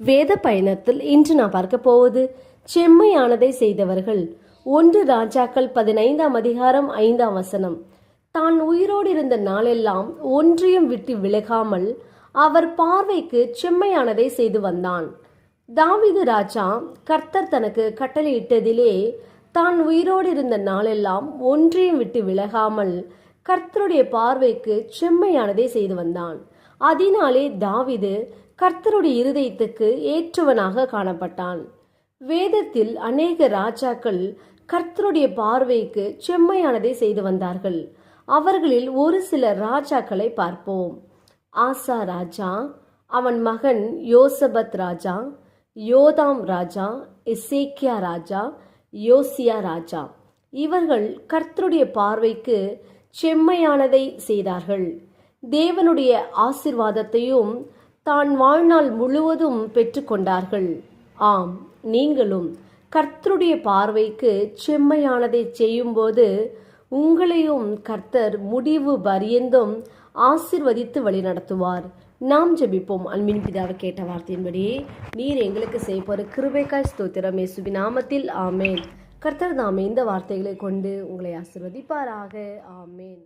வேத பயணத்தில் இன்று நான் பார்க்க போவது செம்மையானதை செய்தவர்கள். ஒன்று ராஜாக்கள் பதினைந்தாம் அதிகாரம் ஐந்தாம் வசனம். தான் உயிரோடு இருந்த நாளெல்லாம் ஒன்றியம் விட்டு விலகாமல் அவர் பார்வைக்கு செம்மையானதை செய்து வந்தான். தாவீது ராஜா கர்த்தர் தனக்கு கட்டளையிட்டதிலே தான் உயிரோடு இருந்த நாளெல்லாம் ஒன்றியம் விட்டு விலகாமல் கர்த்தருடைய பார்வைக்கு செம்மையானதை செய்து வந்தான். அதனாலே தாவிது கர்த்தருடைய இருதயத்துக்கு ஏற்றவனாக காணப்பட்டான். வேதத்தில் அநேக ராஜாக்கள் கர்த்தருடைய பார்வைக்கு செம்மையானதை செய்து வந்தார்கள். அவர்களில் ஒரு சில ராஜாக்களை பார்ப்போம். ஆசா ராஜா அவன் மகன் யோசபத் ராஜா யோதாம் ராஜா இசேக்கியா ராஜா யோசியா ராஜா. இவர்கள் கர்த்தருடைய பார்வைக்கு செம்மையானதை செய்தார்கள். தேவனுடைய ஆசிர்வாதத்தையும் தான் வாழ்நாள் முழுவதும் பெற்றுக்கொண்டார்கள். ஆம் நீங்களும் கர்த்தருடைய பார்வைக்கு செம்மையானதை செய்யும்போது உங்களையும் கர்த்தர் முடிவு பரியந்தும் ஆசிர்வதித்து வழிநடத்துவார் நாம் ஜெபிப்போம். அன்பின் பிதாவை கேட்ட வார்த்தையின்படியே நீர் எங்களுக்கு செய்ப்போற கிருபைக்காய் ஸ்தோத்திரம். இயேசுவின் நாமத்தில். ஆமேன். கர்த்தர் தாமே இந்த வார்த்தைகளை கொண்டு உங்களை ஆசிர்வதிப்பாராக. ஆமேன்.